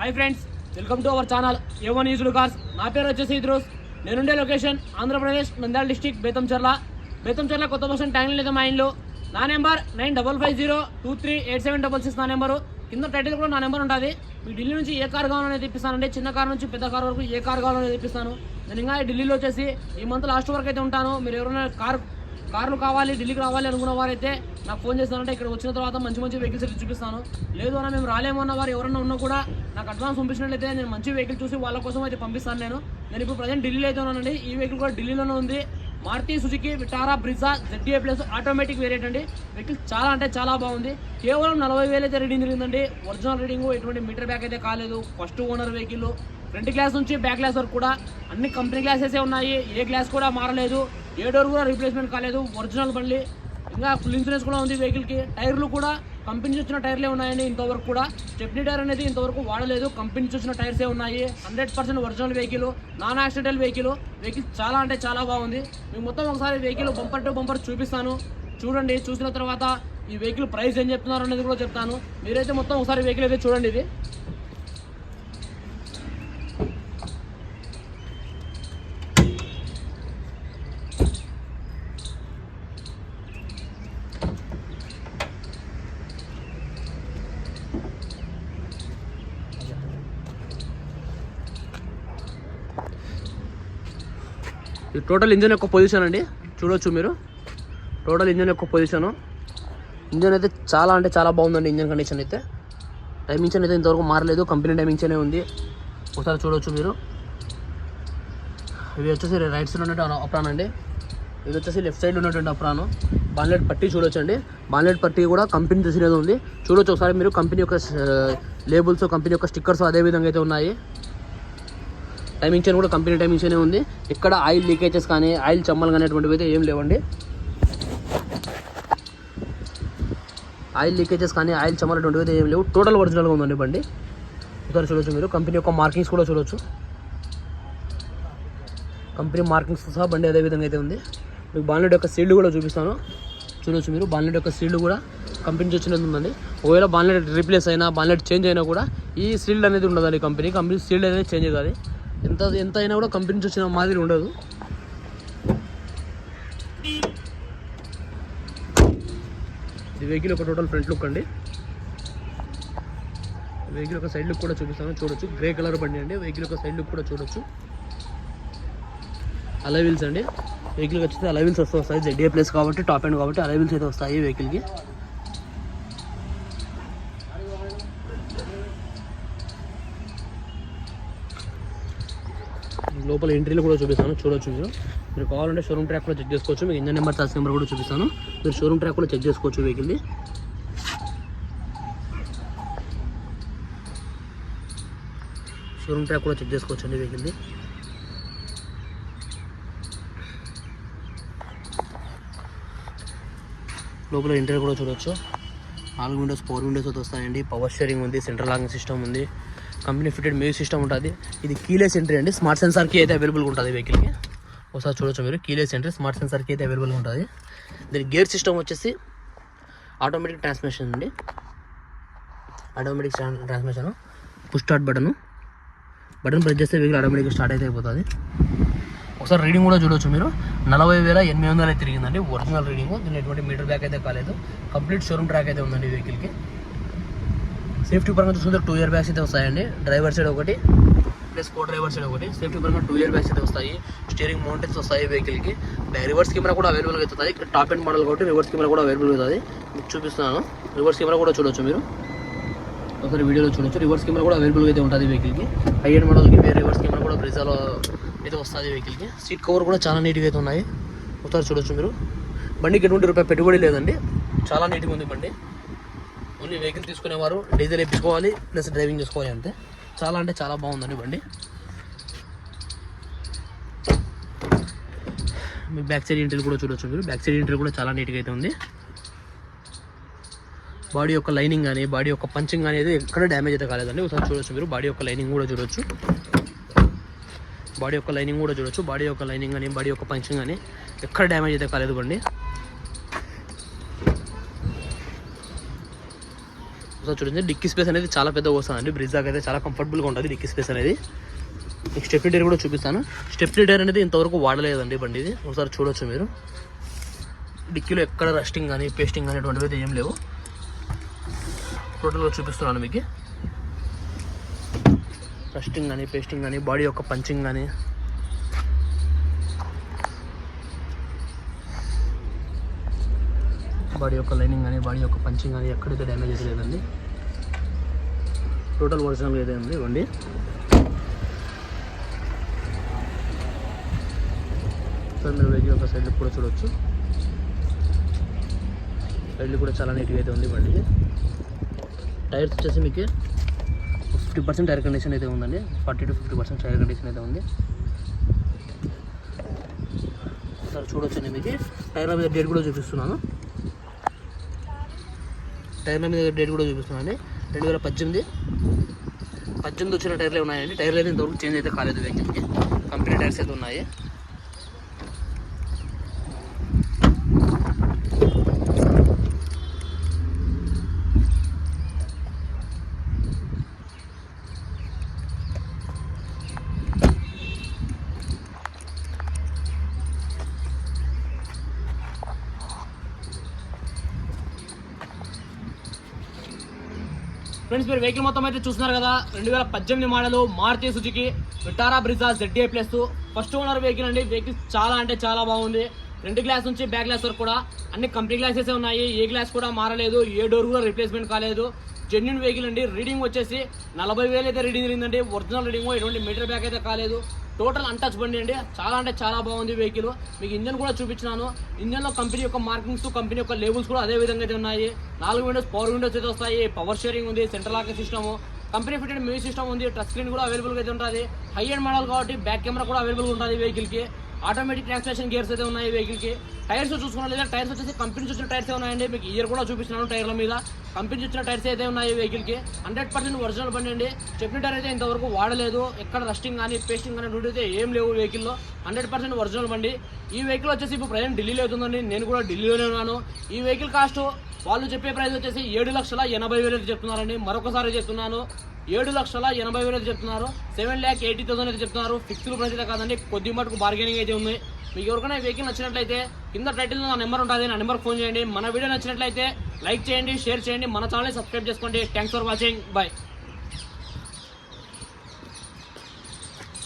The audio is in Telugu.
Hi friends welcome to our channel A one used cars నా పేరు వచ్చేసి ఇద్రోస్. నేనుండే లొకేషన్ ఆంధ్రప్రదేశ్ నంద్యాల డిస్టిక్ బేతంచర్ల బేతంచర్ల కొత్త బస్టాండ్ ట్యాంగ్ లేదా మా ఇంట్లో నా number nine double five zero two three eight seven double six నా నెంబరు. కింద టైటిల్ కూడా నా నెంబర్ ఉంటుంది. మీ ఢిల్లీ నుంచి ఏ కార్ కావాలనేది తెప్పిస్తానండి. చిన్న కార్ నుంచి పెద్ద కార్ వరకు ఏ కార్ కావాలనేది తెప్పిస్తాను. నేను ఇంకా ఢిల్లీలో వచ్చేసి ఈ మంత్ లాస్ట్ వరకు అయితే ఉంటాను. మీరు ఎవరైనా కార్ కార్లు కావాలి ఢిల్లీకి రావాలి అనుకున్న వారైతే నాకు ఫోన్ చేస్తానంటే ఇక్కడ వచ్చిన తర్వాత మంచి మంచి వెహికల్స్ అయితే చూపిస్తాను. లేదు అన్న మేము రాలేమన్న వారు ఎవరైనా ఉన్నా కూడా నాకు అడ్వాన్స్ పంపించినట్లయితే నేను మంచి వెహికల్ చూసి వాళ్ళ కోసం అయితే పంపిస్తాను నేను. నేను ఇప్పుడు ప్రజెంట్ ఢిల్లీలో అయితే ఉన్నానండి. ఈ వెహికల్ కూడా ఢిల్లీలోనే ఉంది. Maruti Suzuki Vitara Brezza Z D A plus automatic variant అండి. వెహికల్ చాలా అంటే చాలా బాగుంది. కేవలం నలభై వేలు అయితే రీడింగ్ జరిగిందండి. ఒరిజినల్ రీడింగ్ ఎటువంటి మీటర్ బ్యాక్ అయితే కాలేదు. First owner vehicle front glass నుంచి బ్యాక్ గ్లాస్ వరకు కూడా అన్ని కంపెనీ గ్లాసెస్ ఉన్నాయి. ఏ గ్లాస్ కూడా మారలేదు. ఏ డోర్ కూడా రీప్లేస్మెంట్ కాలేదు. ఒరిజినల్ బండి ఇంకా ఫుల్ ఇన్సూరెన్స్ కూడా ఉంది వెహికల్కి టైర్లు కూడా కంపెనీ వచ్చిన టైర్లే ఉన్నాయని ఇంతవరకు కూడా. స్టెప్నీ టైర్ అనేది ఇంతవరకు వాడలేదు. కంపెనీ వచ్చిన టైర్సే ఉన్నాయి. Hundred percent original vehicle non accidental vehicle vehicle చాలా అంటే చాలా బాగుంది. మీకు మొత్తం ఒకసారి వెహికల్ బంపర్ టు బంపర్ చూపిస్తాను. చూడండి. చూసిన తర్వాత ఈ వెహికల్ ప్రైస్ ఏం చెప్తున్నారు అనేది కూడా చెప్తాను. మీరైతే మొత్తం ఒకసారి వెహికల్ అయితే చూడండి ఇది. ఇది టోటల్ ఇంజన్ యొక్క పొజిషన్ అండి. చూడొచ్చు మీరు. టోటల్ ఇంజన్ యొక్క పొజిషను ఇంజన్ అయితే చాలా అంటే చాలా బాగుందండి ఇంజన్ కండిషన్ అయితే. డైమెన్షన్ అయితే ఇంతవరకు మారలేదు. కంపెనీ డైమెన్షనే ఉంది. ఒకసారి చూడొచ్చు మీరు. ఇవి వచ్చేసి రైట్ సైడ్ ఉన్నటువంటి అప్రాన్ అండి. ఇది వచ్చేసి లెఫ్ట్ సైడ్ ఉన్నటువంటి అప్రాను. బాన్లెట్ పట్టి చూడొచ్చు అండి బాన్లెట్ పట్టి కూడా కంపెనీ తెలిసినది ఉంది. చూడొచ్చు ఒకసారి మీరు. కంపెనీ యొక్క eh, లేబుల్స్ కంపెనీ యొక్క స్టిక్కర్స్ అదే విధంగా అయితే ఉన్నాయి. టైమింగ్ చైన్ కూడా కంపెనీ టైమింగ్ చైనే ఉంది. ఇక్కడ ఆయిల్ లీకేజెస్ కానీ ఆయిల్ చమ్మలు కానీ అటువంటివి అయితే ఏం లేవండి. ఆయిల్ లీకేజెస్ కానీ ఆయిల్ చమ్మలు అటువంటివి అయితే ఏం లేవు. టోటల్ ఒరిజినల్గా ఉందండి బండి. ఒకసారి చూడొచ్చు మీరు. కంపెనీ యొక్క మార్కింగ్స్ కూడా చూడొచ్చు. కంపెనీ మార్కింగ్స్ సహా బండి అదే విధంగా అయితే ఉంది. మీకు బాన్లెట్ యొక్క సీల్డ్ కూడా చూపిస్తాను. చూడొచ్చు మీరు. బాన్లెట్ యొక్క సీల్డ్ కూడా కంపెనీ నుంచి వచ్చినది ఉందండి. ఒకవేళ బాన్లెట్ రీప్లేస్ అయినా బాన్లెట్ చేంజ్ అయినా కూడా ఈ సీల్డ్ అనేది ఉండదండి కంపెనీ. కంపెనీ సీల్డ్ అనేది చేంజ్ కాదు ఎంత ఎంత అయినా కూడా కంపెనీ నుంచి వచ్చిన మాదిరి ఉండదు. ఇది వెహికల్ ఒక టోటల్ ఫ్రంట్ లుక్ అండి. వెహికల్ ఒక సైడ్ లుక్ కూడా చూపిస్తాను చూడొచ్చు. గ్రే కలర్ బండి అండి వెహికల్ ఒక సైడ్ లుక్ కూడా చూడొచ్చు. అలవిల్స్ అండి. వెహికల్కి వచ్చితే అలవిల్స్ వస్తాయి జెడ్ఏ ప్లేస్ కాబట్టి టాప్ ఎండ్ కాబట్టి అలవిల్స్ అయితే వస్తాయి వెహికల్కి లోపల ఎంట్రీలు కూడా చూపిస్తాను. చూడొచ్చు మీరు. మీరు కావాలంటే షోరూమ్ ట్రాక్ కూడా చెక్ చేసుకోవచ్చు. మీకు ఇంజన్ నెంబర్ చార్జ్ నెంబర్ కూడా చూపిస్తాను. మీరు షోరూమ్ ట్రాక్ కూడా చెక్ చేసుకోవచ్చు వెహికల్ది షోరూమ్ ట్రాక్ కూడా చెక్ చేసుకోవచ్చు అండి వెహికల్ది లోపల ఇంటీరియర్ కూడా చూడొచ్చు. నాలుగు విండోస్ ఫోర్ విండోస్ అయితే వస్తాయండి. పవర్ స్టీరింగ్ ఉంది సెంట్రల్ లాకింగ్ సిస్టమ్ ఉంది. కంపెనీ ఫిటెడ్ మ్యూజిక్ సిస్టమ్ ఉంటుంది. ఇది కీలెస్ ఎంట్రీ అండి. స్మార్ట్ సెన్సార్కి అయితే అవైలబుల్గా ఉంటుంది వెహికల్కి ఒకసారి చూడొచ్చు మీరు. కీలెస్ ఎంట్రీ స్మార్ట్ సెన్సార్కి అయితే అవైలబుల్గా ఉంటుంది. దీని గేర్ సిస్టమ్ వచ్చేసి ఆటోమేటిక్ ట్రాన్స్మిషన్ అండి. Automatic transmission push start button button press చేస్తే వెహికల్ ఆటోమేటిక్గా స్టార్ట్ అయితే అయిపోతుంది. ఒకసారి రీడింగ్ కూడా చూడొచ్చు మీరు. నలభై వేల ఎనిమిది వందలు అయితే తిరిగిందండి. ఒరిజినల్ రీడింగ్ దీని ఎటువంటి మీటర్ బ్యాక్ అయితే కాలేదు. కంప్లీట్ షోరూమ్ ట్రాక్ అయితే ఉందండి వెహికల్కి సేఫ్టీ పరంగా చూసుకుంటే టూ ఇయర్ బ్యాగ్స్ అయితే వస్తాయండి. డ్రైవర్ సైడ్ ఒకటి ప్లస్ కో డ్రైవర్ సైడ్ ఒకటి. సేఫ్టీ పరంగా టూ ఇయర్ బ్యాగ్స్ అయితే వస్తాయి. స్టీరింగ్ మౌంటైన్స్ వస్తాయి వెహికల్కి. రివర్స్ కెమెరా కూడా అవైలబుల్గా అవుతుంది టాప్ ఎండ్ మోడల్ కాబట్టి రివర్స్ కెమెరా కూడా అవైలబుల్ అవుతుంది మీకు చూపిస్తున్నాను. రివర్స్ కెమెరా కూడా చూడొచ్చు మీరు. ఒకసారి వీడియోలో చూడొచ్చు. రివర్స్ కెమెరా కూడా అవైలబుల్ అయితే ఉంటుంది వెహికల్కి. హై ఎండ్ మోడల్కి వేరే రివర్స్ కెమెరా కూడా బ్రిజాలో అయితే వస్తుంది వెహికల్కి. సీట్ కవర్ కూడా చాలా నీట్గా అయితే ఉన్నాయి. ఒకసారి చూడొచ్చు మీరు. బండికి ఎటువంటి రూపాయి పెట్టుబడి లేదండి. చాలా నీట్గా ఉంది బండి. ఓన్లీ వెహికల్ తీసుకునేవారు డీజిల్ వేయించుకోవాలి ప్లస్ డ్రైవింగ్ చేసుకోవాలి అంతే. చాలా అంటే చాలా బాగుందండి బండి. మీ బ్యాక్ సైడ్ ఇంటర్ కూడా చూడొచ్చు మీరు. బ్యాక్ సైడ్ ఇంటర్ కూడా చాలా నీట్గా అయితే ఉంది. బాడీ యొక్క లైనింగ్ కానీ బాడీ యొక్క పంచింగ్ అనేది ఎక్కడ డ్యామేజ్ అయితే కాలేదండి. ఒకసారి చూడొచ్చు మీరు. బాడీ యొక్క లైనింగ్ కూడా చూడొచ్చు. బాడీ యొక్క లైనింగ్ కూడా చూడొచ్చు. బాడీ యొక్క లైనింగ్ కానీ బాడీ యొక్క పంచింగ్ కానీ ఎక్కడ డ్యామేజ్ అయితే కాలేదు బండి. సో చూడండి డిక్కీ స్పేస్ అనేది చాలా పెద్దగా వస్తుందండి. బ్రిడ్జ్ దాకా అయితే చాలా కంఫర్టబుల్గా ఉంటుంది డిక్కీ స్పేస్ అనేది. మీకు స్టెప్లీ డైర్ కూడా చూపిస్తాను. స్టెప్లీ డైర్ అనేది ఇంతవరకు వాడలేదండి బండి ఇది ఒకసారి చూడొచ్చు మీరు. డిక్కీలో ఎక్కడ రస్టింగ్ కానీ పేస్టింగ్ కానీ అటువంటివి అయితే ఏం లేవు. టోటల్గా చూపిస్తున్నాను మీకు. రస్టింగ్ కానీ పేస్టింగ్ కానీ బాడీ యొక్క పంచింగ్ కానీ బాడీ యొక్క లైనింగ్ కానీ బాడీ యొక్క పంచింగ్ కానీ ఎక్కడైతే డ్యామేజ్ లేదండి. టోటల్ ఒరిజినల్ అయితే ఉంది ఇవ్వండి. సార్ మీరు వెహికల్ యొక్క సైడ్ కూడా చూడవచ్చు సైడ్లు కూడా చాలా నీట్గా అయితే ఉంది బండి. టైర్స్ వచ్చేసి మీకు ఫిఫ్టీ పర్సెంట్ టైర్ కండిషన్ అయితే ఉందండి. Forty to fifty percent tyre condition అయితే ఉంది. సార్ చూడొచ్చండి మీకు. టైర్ల మీద డేట్ కూడా చూపిస్తున్నాను. టైర్ల మీద డేట్ కూడా చూపిస్తున్నాను రెండు వేల పద్దెనిమిది పద్దెనిమిది వచ్చిన టైర్లే ఉన్నాయండి. టైర్లు అయితే ఇంతవరకు చేంజ్ అయితే కాలేదు. వెహికల్కి కంపెనీ టైర్స్ అయితే ఉన్నాయి. ఫ్రెండ్స్ మీరు వెహికల్ మొత్తం అయితే చూస్తున్నారు కదా. రెండు వేల పద్దెనిమిది model Maruti Suzuki Vitara Brezza Z A plus. First owner vehicle అండి. వెహికల్ చాలా అంటే చాలా బాగుంది. రెండు గ్లాస్ నుంచి బ్యాక్ గ్లాస్ వరకు కూడా అన్ని కంపెనీ గ్లాసెస్ ఉన్నాయి. ఏ గ్లాస్ కూడా మారలేదు. ఏ డోర్ కూడా రిప్లేస్మెంట్ కాలేదు. జెన్యున్ వెహికల్ అండి. రీడింగ్ వచ్చేసి నలభై వేలు అయితే రీడింగ్ జరిగిందండి. ఒరిజినల్ రీడింగ్ ఎటువంటి మీటర్ బ్యాక్ అయితే కాలేదు. టోటల్ అంటచ్ బండి అండి. చాలా అంటే చాలా బాగుంది వెహికల్. మీకు ఇంజన్ కూడా చూపించినాను. ఇంజన్లో కంపెనీ యొక్క మార్కింగ్స్ కంపెనీ యొక్క లేబుల్స్ కూడా అదే విధంగా అయితే ఉన్నాయి. నాలుగు విండోస్ పవర్ విండోస్ అయితే వస్తాయి. పవర్ షేరింగ్ ఉంది central lock system company fitted music system ఉంది. టచ్ స్క్రీన్ కూడా అవైలబుల్గా అయితే ఉంటుంది. హై అండ్ మోడల్ కాబట్టి బ్యాక్ కెమెరా కూడా అవైలబుల్ ఉంటుంది వెహికల్కి ఆటోమేటిక్ ట్రాన్స్మిషన్ గేర్స్ అయితే ఉన్నాయి వెహికల్కి. టైర్స్ చూసుకున్నట్లయితే లేదా టైర్స్ వచ్చేసి కంపెనీ వచ్చిన టైర్స్ ఉన్నాయండి? మీకు ఇయర్ కూడా చూపిస్తున్నాను టైర్ల మీద. కంపెనీ వచ్చిన టైర్స్ అయితే ఉన్నాయి వెహికల్కి. హండ్రెడ్ పర్సెంట్ ఒరిజినల్ బండి అండి. చెప్పిన టైర్ అయితే ఇంతవరకు వాడలేదు. ఎక్కడ రస్టింగ్ కానీ పేస్టింగ్ కానీ డ్యూటీ అయితే ఏం లేవు వెహికల్లో. హండ్రెడ్ పర్సెంట్ ఒరిజినల్ బండి. ఈ వెహికల్ వచ్చేసి ఇప్పుడు ప్రజెంట్ ఢిల్లీలో అవుతుందండి. నేను కూడా ఢిల్లీలోనే ఉన్నాను. ఈ వెహికల్ కాస్ట్ వాళ్ళు చెప్పే ప్రైస్ వచ్చేసి ఏడు లక్షల ఎనభై వేలు అయితే చెప్తున్నారండి. మరొకసారి చెప్తున్నాను. ఏడు లక్షల ఎనభై వేలు చెప్తున్నారు. సెవెన్ ల్యాక్ ఎయిటీ థౌసండ్ అయితే చెప్తున్నారు. ఫిక్స్డ్ ప్రైస్ అయితే కాదండి. కొద్ది మటుకు బార్గెనింగ్ అయితే ఉంది. మీకు ఎవరికైనా వెహికల్ నచ్చినట్లయితే కింద టైటిల్ నా నెంబర్ ఉంటుంది. నా నెంబర్ ఫోన్ చేయండి. మన వీడియో నచ్చినట్లయితే లైక్ చేయండి షేర్ చేయండి. మన ఛానల్ సబ్స్క్రైబ్ చేసుకోండి. Thanks for watching bye